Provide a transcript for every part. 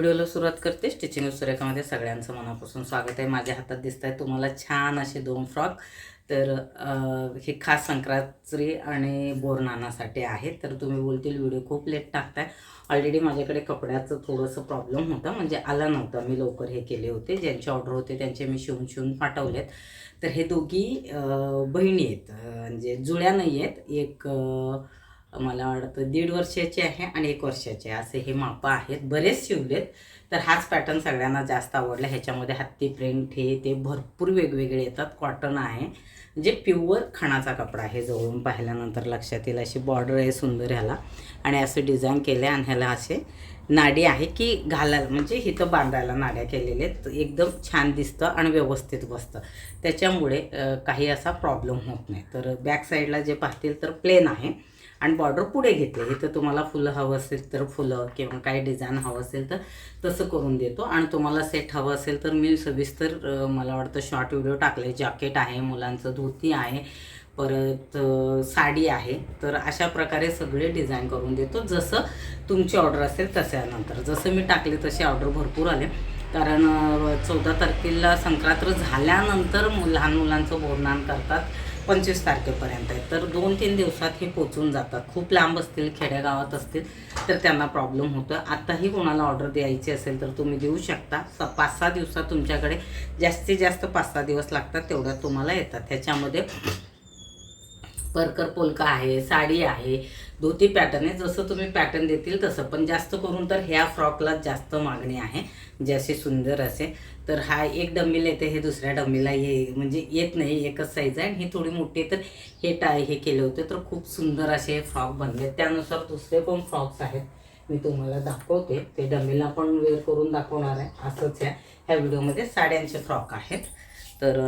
व्हिडिओला सुरुवात करते. स्टिचिंग सुरेखामध्ये सगळ्यांचं मनापासून स्वागत आहे. माझ्या हातात दिसत आहे तुम्हाला छान असे दोन फ्रॉक. तर हे खास संक्रांती आणि बोरनानासाठी आहे तर तुम्ही बोलतील व्हिडिओ खूप लेट टाकताय. ऑलरेडी माझ्याकडे कपड्याचं थोडंसं प्रॉब्लेम होता. म्हणजे आला नव्हता. मी लवकर हे केले होते. ज्यांचे ऑर्डर होते त्यांचे मी शिवून शिवून पाठवलेत. तर हे दोघी बहिणी आहेत. म्हणजे जुळ्या नाही आहेत एक आ, मला वाटतं दीड वर्षाचे आहे आणि एक वर्षाचे असे हे मापं आहेत. बरेच शिवलेत तर हाच पॅटर्न सगळ्यांना जास्त आवडला. ह्याच्यामध्ये हत्ती प्रिंट हे ते भरपूर वेगवेगळे येतात. कॉटन आहे. जे प्युअर खणाचा कपडा आहे. जवळून पाहिल्यानंतर लक्षात येईल अशी बॉर्डर आहे सुंदर ह्याला. आणि असं डिझाईन केलं आहे आणि ह्याला असे नाडी आहे की घालायला म्हणजे इथं बांधायला नाड्या केलेल्या आहेत. एकदम छान दिसतं आणि व्यवस्थित बसतं. त्याच्यामुळे काही असा प्रॉब्लेम होत नाही. तर बॅक साईडला जे पाहतील तर प्लेन आहे. आणि बॉर्डर पुढे घेतले इथं तुम्हाला फुलं हवं असेल तर फुलं किंवा काही डिझाईन हवं असेल तर तसं करून देतो. आणि तुम्हाला सेट हवं असेल तर मी सविस्तर मला वाटतं शॉर्ट व्हिडिओ टाकले जॅकेट आहे मुलांचं धोती आहे परत साडी आहे. तर अशा प्रकारे सगळे डिझाईन करून देतो. जसं तुमची ऑर्डर असेल तशानंतर जसं मी टाकले तसे ऑर्डर भरपूर आले. कारण चौदा तारखेला संक्रांत झाल्यानंतर मु लहान मुलांचं बोरणान करतात. पंचवीस तारखेपर्यंत आहे तर दोन तीन दिवसात हे पोचून जातात. खूप लांब असतील खेडेगावात असतील तर त्यांना प्रॉब्लेम होतो आत्ताही कोणाला ऑर्डर द्यायची असेल तर तुम्ही देऊ शकता. स पाच सहा दिवसात तुमच्याकडे जास्तीत जास्त पाच सहा दिवस लागतात तेवढ्यात तुम्हाला येतात. त्याच्यामध्ये परकर पोलका आहे साडी आहे धोती पॅटर्न आहे. जसं तुम्ही पॅटर्न देतील तसं. पण जास्त करून तर ह्या फ्रॉकला जास्त मागणी आहे. जसे सुंदर असे. तर हा एक डम्मीला येते हे दुसऱ्या डम्मीला ये म्हणजे येत नाही. एकच साईज आहे आणि ही थोडी मोठी तर हे टाय हे केले होते. तर खूप सुंदर असे हे फ्रॉक बनले. त्यानुसार दुसरे पण फ्रॉक्स आहेत. मी तुम्हाला दाखवते. ते डम्मीला पण वेअर करून दाखवणार आहे. असंच ह्या ह्या व्हिडिओमध्ये साड्यांचे फ्रॉक आहेत. तर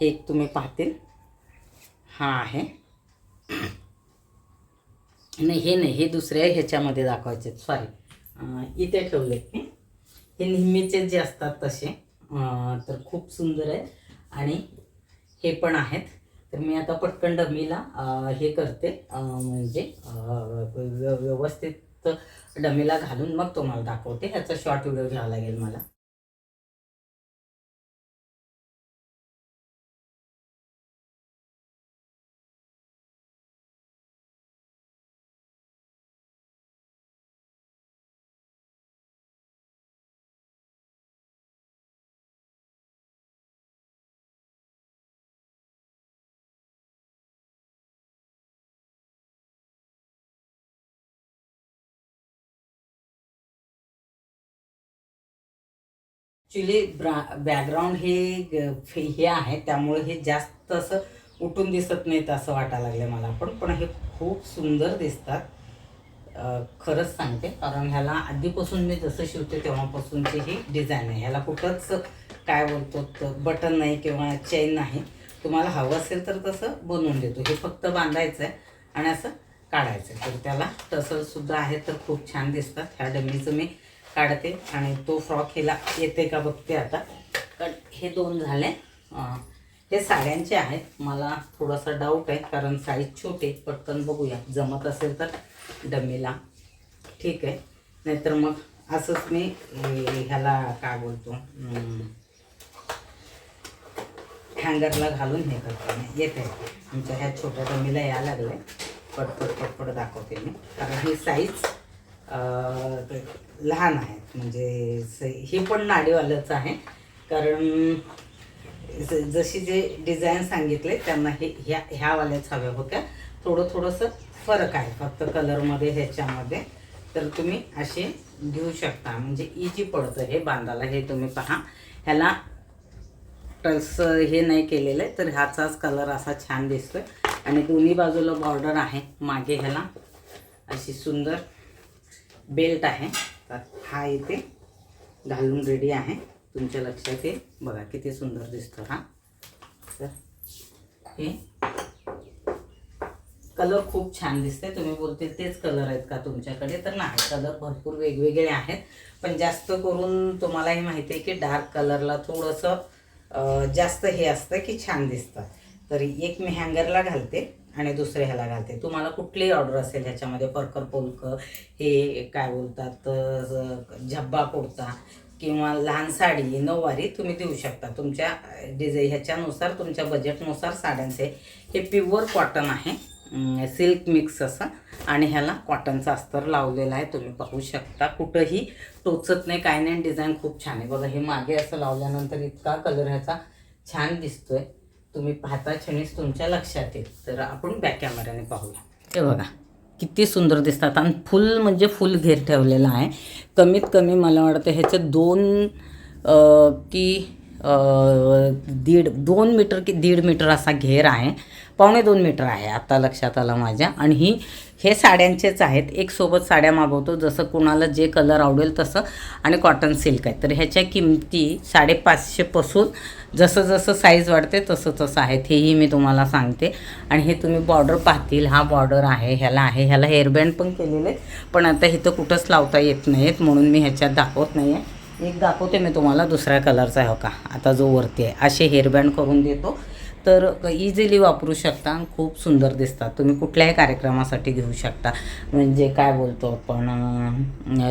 हे एक तुम्ही पाहतील. हा आहे. नाही हे नाही हे दुसऱ्या ह्याच्यामध्ये दाखवायचे सॉरी इथे ठेवले. हे नेहमीचे जे असतात तसे. तर खूप सुंदर आहे आणि हे पण आहेत. तर मी आता पटकन डमीला हे करते. म्हणजे व्यवस्थित डमीला घालून मग तुम्हाला दाखवते. ह्याचा शॉर्ट व्हिडिओ घ्यावा लागेल मला. ॲक्च्युली ब्रा बॅकग्राऊंड हे ग- हे आहे. त्यामुळे हे जास्त असं उठून दिसत नाहीत असं वाटायला लागलं मला पण. पण हे खूप सुंदर दिसतात. खरंच सांगते. कारण ह्याला आधीपासून मी जसं शिवते तेव्हापासूनची ही डिझाईन आहे. ह्याला कुठंच काय बोलतो बटन नाही किंवा चेन नाही. तुम्हाला हवं असेल तर तसं बनवून देतो. हे फक्त बांधायचं आहे आणि असं काढायचं आहे तर त्याला तसंसुद्धा आहे तर खूप छान दिसतात. ह्या डमीचं मी काढते आणि तो फ्रॉक हिला येते का बघते आता. कारण हे दोन झाले. हे साड्यांचे आहेत. मला थोडासा डाऊट आहे कारण साईज छोटे पटकन बघूया. जमत असेल तर डमीला. ठीक आहे. नाहीतर मग असंच मी ह्याला काय बोलतो? हँगरला घालून हे करते मी. येते. आमच्या ह्या छोट्या डमीला यायला लागलं आहे पटपट पटपट दाखवते मी. कारण ही साईज लहान आहेत. म्हणजे स- हे पण नाडीवालंच आहे. कारण ज- जशी जे डिझाईन सांगितले त्यांना हे ह्या ह्यावाल्याच हव्या होत्या. थोडं थोडंसं फरक आहे. फक्त कलरमध्ये ह्याच्यामध्ये. तर तुम्ही असे घेऊ शकता. म्हणजे इजी पडतं हे बांधायला हे तुम्ही पहा. ह्याला टल्स हे नाही केलेलं आहे तर ह्याचाच कलर असा छान दिसतोय. आणि दोन्ही बाजूला बॉर्डर आहे. मागे ह्याला अशी सुंदर बेल्ट आहे. तर हा इथे घालून रेडी आहे. तुमच्या लक्षात येईल. बघा किती सुंदर दिसतो हा. तर हे कलर खूप छान दिसते तुम्ही बोलते तेच कलर आहेत का तुमच्याकडे? तर नाही कलर भरपूर वेगवेगळे आहेत. पण जास्त करून तुम्हालाही माहिती आहे की डार्क कलरला थोडंसं जास्त हे असतं की छान दिसतं. तर एक मी हँगरला घालते. आणि दुसरे ह्याला घालते. तुम्हाला कुठलीही ऑर्डर असेल ह्याच्यामध्ये परकर पोलक हे काय बोलतात झब्बा कुर्ता किंवा लहान साडी नऊवारी तुम्ही देऊ शकता. तुमच्या डिझाईन ह्याच्यानुसार तुमच्या बजेटनुसार साड्यांचे हे प्युअर कॉटन आहे. सिल्क मिक्स असं. आणि ह्याला कॉटनचा अस्तर लावलेला आहे. तुम्ही पाहू शकता. कुठंही टोचत नाही काय नाही. डिझाईन खूप छान आहे. बघा हे मागे असं लावल्यानंतर इतका कलर ह्याचा छान दिसतोय. तुम्ही पाहता क्षणीच तुमच्या लक्षात येईल. तर आपण बॅक कॅमेऱ्याने पाहूया. हे बघा किती सुंदर दिसतात आणि फुल म्हणजे फुल घेर ठेवलेला आहे. कमीत कमी मला वाटतं ह्याचे दोन की दीड दोन मीटर की दीड मीटर असा घेर आहे. पावणे दोन मीटर आहे आता लक्षात आलं माझ्या. आणि ही हे साड्यांचेच आहेत. एक सोबत साड्या मागवतो. जसं कुणाला जे कलर आवडेल तसं. आणि कॉटन सिल्क आहे. तर ह्याच्या किमती साडेपाचशेपासून जसं जसं साईज वाढते तसं तसं आहेत. हेही मी तुम्हाला सांगते. आणि हे तुम्ही बॉर्डर पाहतील. हा बॉर्डर आहे ह्याला आहे. ह्याला हेअरबँड पण केलेले आहेत. पण आता इथं कुठंच लावता येत नाहीत. म्हणून मी ह्याच्यात दाखवत नाही आहे एक दाखवते मी तुम्हाला दुसऱ्या कलरचा आहे हो का. आता जो वरती आहे असे हेअरबँड करून देतो. तर इझिली वापरू शकता आणि खूप सुंदर दिसतात. तुम्ही कुठल्याही कार्यक्रमासाठी घेऊ शकता. म्हणजे काय बोलतो आपण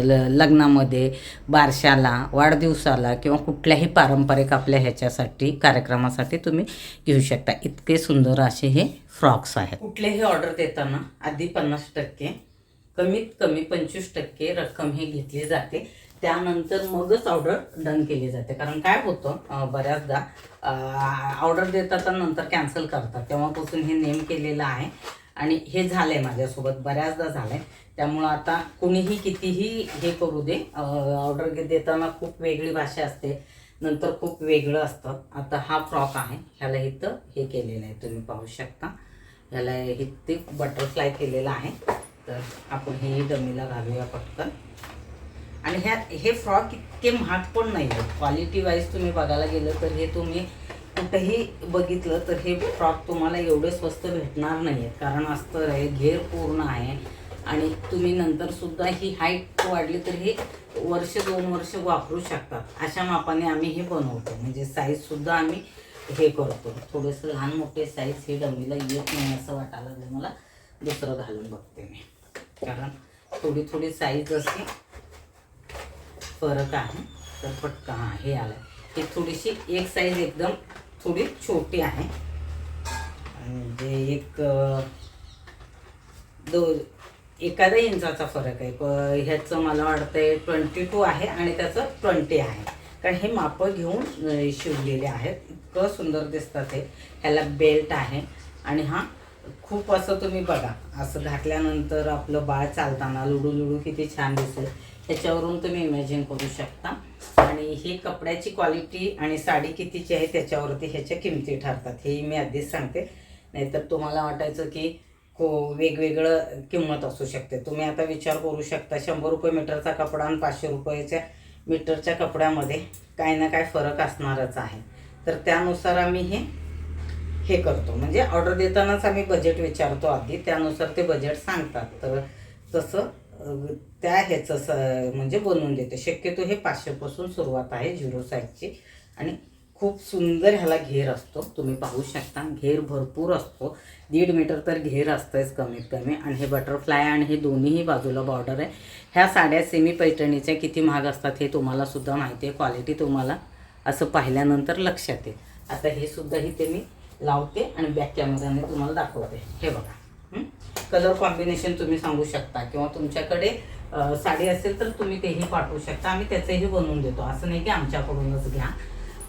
ल लग्नामध्ये बारशाला वाढदिवसाला किंवा कुठल्याही पारंपरिक आपल्या ह्याच्यासाठी कार्यक्रमासाठी तुम्ही घेऊ शकता. इतके सुंदर असे हे फ्रॉक्स आहेत. कुठलेही ऑर्डर देताना आधी पन्नास टक्के कमीत कमी पंचवीस टक्के रक्कम ही घेतली जाते. त्यानंतर मगच ऑर्डर डन केली जाते. कारण काय होतं बऱ्याचदा ऑर्डर देतात नंतर कॅन्सल करतात. तेव्हापासून हे नेम केलेलं आहे. आणि हे झालंय माझ्यासोबत बऱ्याचदा झालंय. त्यामुळं आता कुणीही कितीही हे करू दे ऑर्डर देताना खूप वेगळी भाषा असते. नंतर खूप वेगळं असतं. आता हा फ्रॉक आहे. ह्याला इथं हे केलेलं आहे. तुम्ही पाहू शकता. ह्याला इथे बटरफ्लाय केलेला आहे. तर आपण हे डमीला घालूया पटकन आणि ह्या हे फ्रॉक इतके महाग पण नाही आहेत क्वालिटी वाईज तुम्ही बघायला गेलं तर हे तुम्ही कुठेही बघितलं तर हे फ्रॉक तुम्हाला एवढे स्वस्त भेटणार नाही आहेत कारण अस्तर आहे घेर पूर्ण आहे. आणि तुम्ही नंतर सुद्धा ही हाईट वाढली तर हे वर्ष दोन वर्ष वापरू शकतात. अशा मापाने आम्ही हे बनवतो. म्हणजे साईजसुद्धा आम्ही हे करतो. थोडंसं लहान मोठे साईज हे डमीला येत नाही असं वाटायला मला. दुसरं घालून बघते मी. कारण थोडी थोडी साईज असते फरक आहे. तर पटकन हा हे आलं ही थोडीशी एक साईज एकदम थोडी छोटी आहे. म्हणजे एक दो एखादा इंचाचा फरक आहे. प- ह्याचं मला वाटतंय ट्वेंटी टू आहे आणि त्याचं ट्वेंटी आहे. कारण हे मापं घेऊन शिवलेले आहेत. इतकं सुंदर दिसतात हे. ह्याला बेल्ट आहे. आणि हा खूप असं तुम्ही बघा असं घातल्यानंतर आपलं बाळ चालताना लुडू लुडू किती छान दिसेल ह्याच्यावरून तुम्ही इमॅजिन करू शकता. आणि ही कपड्याची क्वालिटी आणि साडी कितीची आहे त्याच्यावरती ह्याच्या किमती ठरतात हे मी आधीच सांगते. नाहीतर तुम्हाला वाटायचं की को वेगवेगळं किंमत असू शकते. तुम्ही आता विचार करू शकता शंभर रुपये मीटरचा कपडा आणि पाचशे रुपयाच्या मीटरच्या कपड्यामध्ये काही ना काही फरक असणारच आहे. तर त्यानुसार आम्ही हे हे करतो. म्हणजे ऑर्डर देतानाच आम्ही बजेट विचारतो आधी. त्यानुसार ते बजेट सांगतात. तर तसं त्या ह्याचं स म्हणजे बनवून देते. शक्यतो हे पाचशेपासून सुरुवात आहे झिरो साईजची आणि खूप सुंदर ह्याला घेर असतो. तुम्ही पाहू शकता. घेर भरपूर असतो. दीड मीटर तर घेर असतंच कमीत कमी. आणि हे बटरफ्लाय आणि हे दोन्हीही बाजूला बॉर्डर आहे. ह्या साड्या सेमी पैठणीच्या किती महाग असतात हे तुम्हाला सुद्धा माहिती आहे. क्वालिटी तुम्हाला असं पाहिल्यानंतर लक्षात येईल. आता हे सुद्धा इथे मी लावते आणि बॅक कॅमेराने तुम्हाला दाखवते. हे बघा. कलर कॉम्बिनेशन तुम्ही सांगू शकता किंवा तुमच्याकडे साडी असेल तर तुम्ही तेही पाठवू शकता. आम्ही त्याचंही बनवून देतो. असं नाही की आमच्याकडूनच घ्या.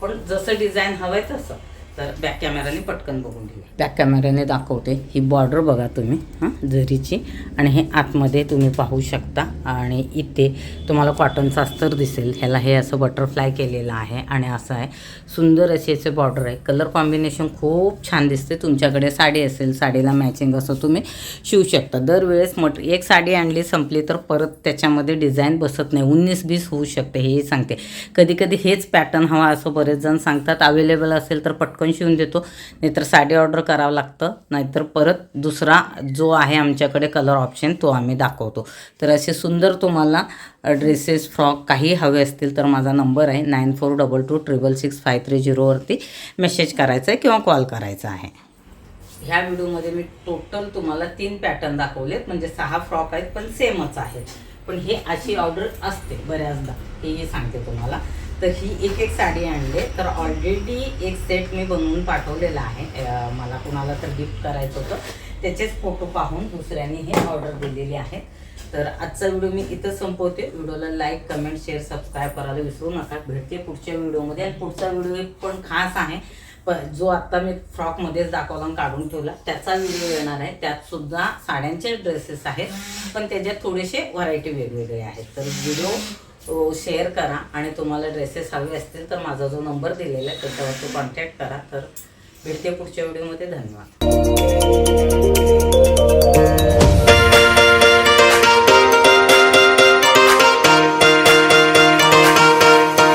पण जसं डिझाईन हवं आहे तसं. तर बॅक कॅमेराने पटकन बघून घेऊ बॅक कॅमेऱ्याने दाखवते. ही बॉर्डर बघा तुम्ही हां जरीची. आणि हे आतमध्ये तुम्ही पाहू शकता. आणि इथे तुम्हाला कॉटनचा अस्तर दिसेल. ह्याला हे असं बटरफ्लाय केलेलं आहे आणि असं आहे. सुंदर अशी याचे बॉर्डर आहे. कलर कॉम्बिनेशन खूप छान दिसते. तुमच्याकडे साडी असेल साडीला मॅचिंग असं तुम्ही शिवू शकता. दरवेळेस मट एक साडी आणली संपली तर परत त्याच्यामध्ये डिझाईन बसत नाही. उन्नीस बीस होऊ शकते हेही सांगते. कधी कधी हेच पॅटर्न हवा असं बरेच जण सांगतात. अवेलेबल असेल तर पटकन शिवून देतो. नाहीतर साडी ऑर्डर करावं लागतं. नाहीतर परत दुसरा जो आहे आमच्याकडे कलर ऑप्शन तो आम्ही दाखवतो. तर असे सुंदर तुम्हाला ड्रेसेस फ्रॉक काही हवे असतील तर माझा नंबर आहे nine four double two triple six five three झिरोवरती message करायचा आहे किंवा कॉल करायचा आहे. ह्या व्हिडिओमध्ये मी टोटल तुम्हाला तीन पॅटर्न दाखवलेत. म्हणजे सहा फ्रॉक आहेत पण सेमच आहेत. पण हे अशी ऑर्डर असते बऱ्याचदा. हेही सांगते तुम्हाला. तर ही एक एक साडी आणले तर ऑलरेडी एक सेट मी बनवून पाठवलेला आहे. मला कुणाला तर गिफ्ट करायचं होतं. त्याचेच फोटो पाहून दुसऱ्यांनी हे ऑर्डर दिलेली आहे तर आजचा व्हिडिओ मी इथं संपवते. व्हिडिओला लाईक कमेंट शेअर सबस्क्राईब करायला विसरू नका. भेटते पुढच्या व्हिडिओमध्ये आणि पुढचा व्हिडिओ पण खास आहे. पण जो आत्ता मी फ्रॉकमध्येच दाखवला आणि काढून ठेवला त्याचा व्हिडिओ येणार आहे. त्यात सुद्धा साड्यांचे ड्रेसेस आहेत. पण त्याच्यात थोडेसे व्हरायटी वेगवेगळे आहेत. तर व्हिडिओ शेअर करा आणि तुम्हाला ड्रेसेस हवे असतील तर माझा जो नंबर दिलेला आहे त्याच्यावर तो कॉन्टॅक्ट करा. तर भेटते पुढच्या व्हिडिओमध्ये धन्यवाद.